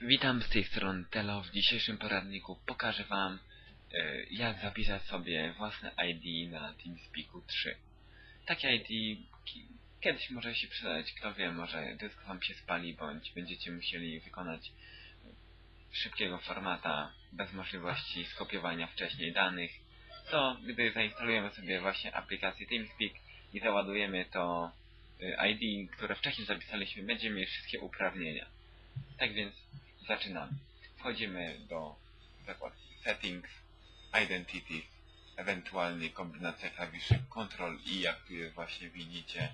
Witam z tej strony Telo. W dzisiejszym poradniku pokażę Wam, e, jak zapisać sobie własne ID na TeamSpeaku 3. Takie ID ki- kiedyś może się przydać, kto wie, może dysk Wam się spali, bądź będziecie musieli wykonać szybkiego formata bez możliwości skopiowania wcześniej danych, to gdy zainstalujemy sobie właśnie aplikację TeamSpeak i załadujemy to e, ID, które wcześniej zapisaliśmy, będziemy mieli wszystkie uprawnienia. Tak więc zaczynamy. Wchodzimy do zakładki Settings, Identity, ewentualnie kombinacja klawiszy Ctrl i jak tu jest właśnie widzicie.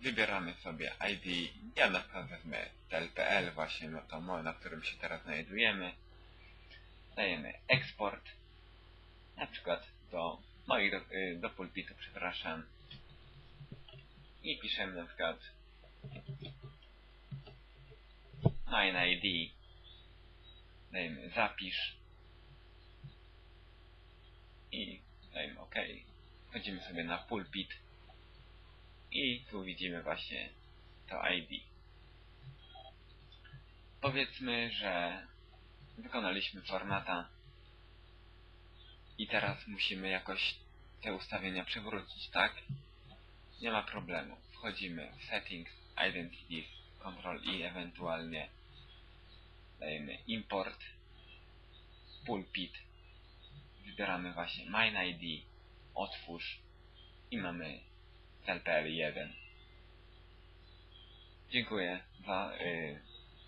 Wybieramy sobie ID. Ja na przykład wezmę tel.pl właśnie, no to moje, na którym się teraz znajdujemy. Dajemy Export. Na przykład do, no i do, y, do pulpitu, przepraszam. I piszemy na przykład Mine ID. Dajemy zapisz. I dajemy OK. Wchodzimy sobie na pulpit. I tu widzimy właśnie to ID. Powiedzmy, że wykonaliśmy formata i teraz musimy jakoś te ustawienia przywrócić, tak? Nie ma problemu. Wchodzimy w Settings, Identity, Ctrl i ewentualnie dajemy import pulpit wybieramy właśnie mine ID otwórz i mamy CLPL1 dziękuję za y,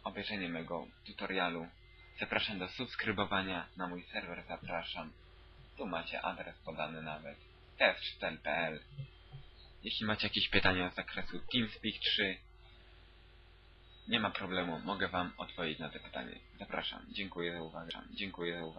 obejrzenie mego tutorialu. Zapraszam do subskrybowania na mój serwer zapraszam. Tu macie adres podany nawet. Test4.pl jeśli macie jakieś pytania z zakresu TeamSpeak 3 nie ma problemu, mogę Wam odpowiedzieć na te pytanie. Zapraszam. Dziękuję za uwagę. Dziękuję za uwagę.